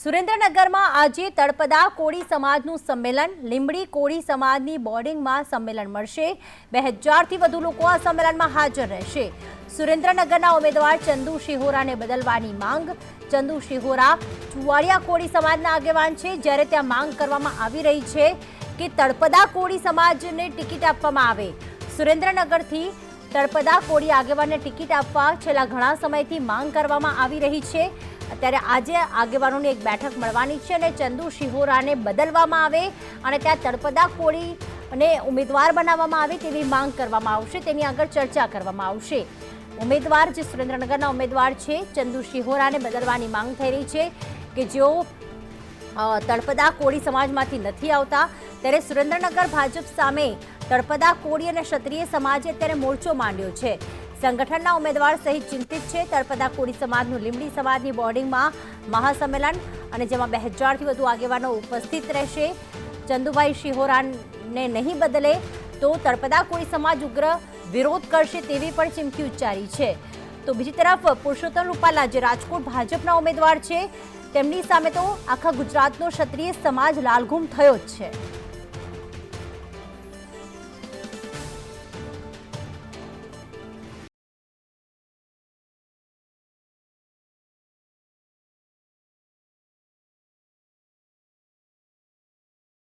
સુરેન્દ્રનગરમાં આજે તળપદા કોળી સમાજનું સંમેલન, લીંબડી કોળી સમાજની બોર્ડિંગમાં સંમેલન મળશે. બે હજારથી વધુ લોકો આ સંમેલનમાં હાજર રહેશે. સુરેન્દ્રનગરના ઉમેદવાર ચંદુ શિહોરાને બદલવાની માંગ. ચંદુ શિહોરા ચુવાડિયા કોળી સમાજના આગેવાન છે. જ્યારે ત્યાં માંગ કરવામાં આવી રહી છે કે તળપદા કોળી સમાજને ટિકિટ આપવામાં આવે. સુરેન્દ્રનગરથી તળપદા કોળી આગેવાનને ટિકિટ આપવા છેલ્લા ઘણા સમયથી માંગ કરવામાં આવી રહી છે. અત્યારે આજે આગેવાનોની એક બેઠક મળવાની છે અને ચંદુ શિહોરાને બદલવામાં આવે અને ત્યાં તળપદા કોળી અને ઉમેદવાર બનાવવામાં આવે તેવી માંગ કરવામાં આવશે. તેની આગળ ચર્ચા કરવામાં આવશે. ઉમેદવાર જે સુરેન્દ્રનગરના ઉમેદવાર છે, ચંદુ શિહોરાને બદલવાની માંગ થઈ રહી છે કે જેઓ તળપદા કોળી સમાજમાંથી નથી આવતા. ત્યારે સુરેન્દ્રનગર ભાજપ સામે તળપદા કોળી અને ક્ષત્રિય સમાજે અત્યારે મોરચો માંડ્યો છે. સંગઠનના ઉમેદવાર સહિત ચિંતિત છે. તળપદા કોળી સમાજનું લીમડી સમાજની બોર્ડિંગમાં મહાસંમેલન અને જેમાં બે હજારથી વધુ આગેવાનો ઉપસ્થિત રહેશે. ચંદુભાઈ શિહોરાને નહીં બદલે તો તળપદા કોળી સમાજ ઉગ્ર વિરોધ કરશે તેવી પણ ચીમકી ઉચ્ચારી છે. તો બીજી તરફ પુરુષોત્તમ રૂપાલા જે રાજકોટ ભાજપના ઉમેદવાર છે, તેમની સામે તો આખા ગુજરાતનો ક્ષત્રિય સમાજ લાલઘુમ થયો જ છે.